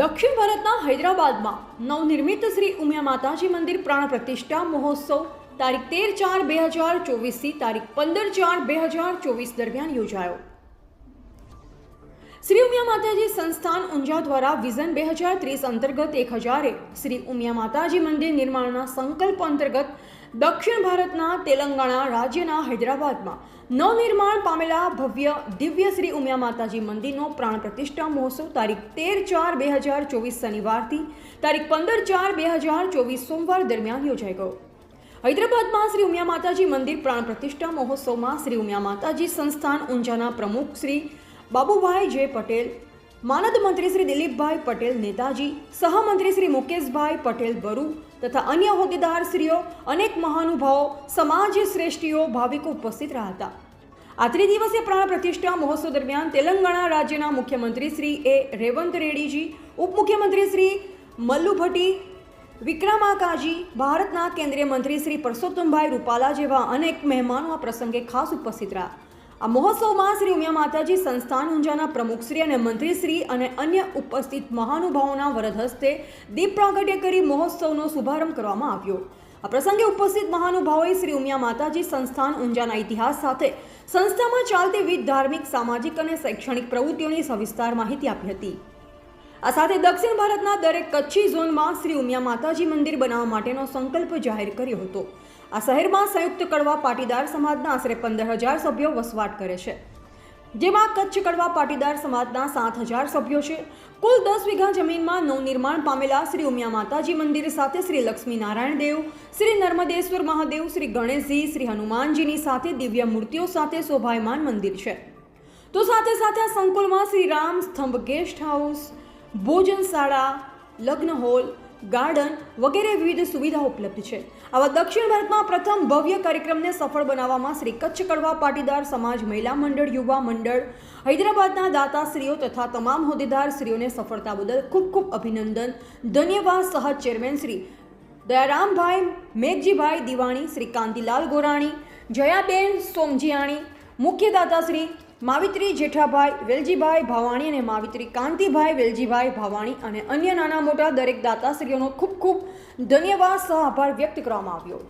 દક્ષિણ ભારતના હૈદરાબાદમાં નવનિર્મિત શ્રી ઉમિયા માતાજી મંદિર પ્રાણ પ્રતિષ્ઠા મહોત્સવ, તારીખ તેર ચાર બે હજાર ચોવીસથી તારીખ પંદર ચાર બે હજાર ચોવીસ દરમિયાન યોજાયો. શ્રી ઉમિયા માતાજી સંસ્થાન ઊંઝા દ્વારા વિઝન બે હજાર ત્રીસ અંતર્ગત એક હજારે શ્રી ઉમિયા માતાજી મંદિર નિર્માણના સંકલ્પ અંતર્ગત દક્ષિણ ભારતના તેલંગાણા રાજ્યના હૈદરાબાદમાં નવનિર્માણ પામેલા ભવ્ય દિવ્ય શ્રી ઉમિયા માતાજી મંદિરનો પ્રાણ પ્રતિષ્ઠા મહોત્સવ તારીખ તેર ચાર બે હજાર ચોવીસ શનિવારથી તારીખ પંદર ચાર બે હજાર ચોવીસ સોમવાર દરમિયાન યોજાઈ ગયો. હૈદરાબાદમાં શ્રી ઉમિયા માતાજી મંદિર પ્રાણ પ્રતિષ્ઠા મહોત્સવમાં શ્રી ઉમિયા માતાજી સંસ્થાન ઊંઝાના પ્રમુખ શ્રી બાબુભાઈ જે પટેલ, માનદ મંત્રી શ્રી દિલીપભાઈ પટેલ નેતાજી, સહમંત્રી શ્રી મુકેશભાઈ પટેલ બરુ તથા અન્ય હોદ્દેદારશ્રીઓ અનેક મહાનુભાવો, સમાજ શ્રેષ્ઠીઓ ભાવિકો ઉપસ્થિત રહ્યા હતા. આ ત્રિદિવસીય પ્રાણ પ્રતિષ્ઠા મહોત્સવ દરમિયાન તેલંગાણા રાજ્યના મુખ્યમંત્રી શ્રી એ રેવંત રેડ્ડીજી, ઉપમુખ્યમંત્રી શ્રી મલ્લુ ભટ્ટી વિક્રમાકાજી, ભારતના કેન્દ્રીય મંત્રી શ્રી પરસોત્તમભાઈ રૂપાલા જેવા અનેક મહેમાનો આ પ્રસંગે ખાસ ઉપસ્થિત રહ્યા. આ મહોત્સવમાં શ્રી ઉમિયા માતાજી સંસ્થાન ઊંઝાના પ્રમુખશ્રી અને મંત્રીશ્રી અને અન્ય ઉપસ્થિત મહાનુભાવોના વરદ હસ્તે દીપ પ્રાગટ્ય કરી મહોત્સવનો શુભારંભ કરવામાં આવ્યો. આ પ્રસંગે ઉપસ્થિત મહાનુભાવોએ શ્રી ઉમિયા માતાજી સંસ્થાન ઊંઝાના ઇતિહાસ સાથે સંસ્થામાં ચાલતી વિવિધ ધાર્મિક, સામાજિક અને શૈક્ષણિક પ્રવૃત્તિઓની સવિસ્તાર માહિતી આપી હતી. આ સાથે દક્ષિણ ભારતના દરેક કચ્છી ઝોનમાં શ્રી ઉમિયા માતાજી મંદિર બનાવવા માટેનો સંકલ્પ જાહેર કર્યો હતો. આ શહેરમાં સંયુક્ત કડવા પાટીદાર સમાજના આશરે પંદર હજાર સભ્યો વસવાટ કરે છે. જેમાં કચ્છ કડવા પાટીદાર સમાજના સાત હજાર સભ્યો છે. કુલ દસ વીઘા જમીનમાં નવનિર્માણ પામેલા શ્રી ઉમિયા માતાજી મંદિર સાથે શ્રી લક્ષ્મી નારાયણ દેવ, શ્રી નર્મદેશ્વર મહાદેવ, શ્રી ગણેશજી, શ્રી હનુમાનજીની સાથે દિવ્ય મૂર્તિઓ સાથે શોભાયમાન મંદિર છે. તો સાથે સાથે આ સંકુલમાં શ્રી રામ સ્તંભ ગેસ્ટ હાઉસ ભોજનશાળા, લગ્ન હોલ, ગાર્ડન વગેરે વિવિધ સુવિધાઓ ઉપલબ્ધ છે. આવા દક્ષિણ ભારતમાં પ્રથમ ભવ્ય કાર્યક્રમને સફળ બનાવવામાં શ્રી કચ્છ કડવા પાટીદાર સમાજ મહિલા મંડળ, યુવા મંડળ, હૈદરાબાદના દાતાશ્રીઓ તથા તમામ હોદ્દેદારશ્રીઓને સફળતા બદલ ખૂબ ખૂબ અભિનંદન. ધન્યવાદ સહ ચેરમેન શ્રી દયારામભાઈ મેઘજીભાઈ દિવાણી, શ્રી કાંતિલાલ ગોરાણી, જયાબેન સોમજીયાણી, મુખ્ય દાતાશ્રી માવિત્રી, જેઠાભાઈ, વેલજીભાઈ ભાવાણી અને માવિત્રી કાંતિભાઈ, વેલજીભાઈ ભાવાણી અને અન્ય નાના મોટા દરેક દાતાશ્રીઓનો ખૂબ ખૂબ ધન્યવાદ, સહ આભાર વ્યક્ત કરવામાં આવ્યો.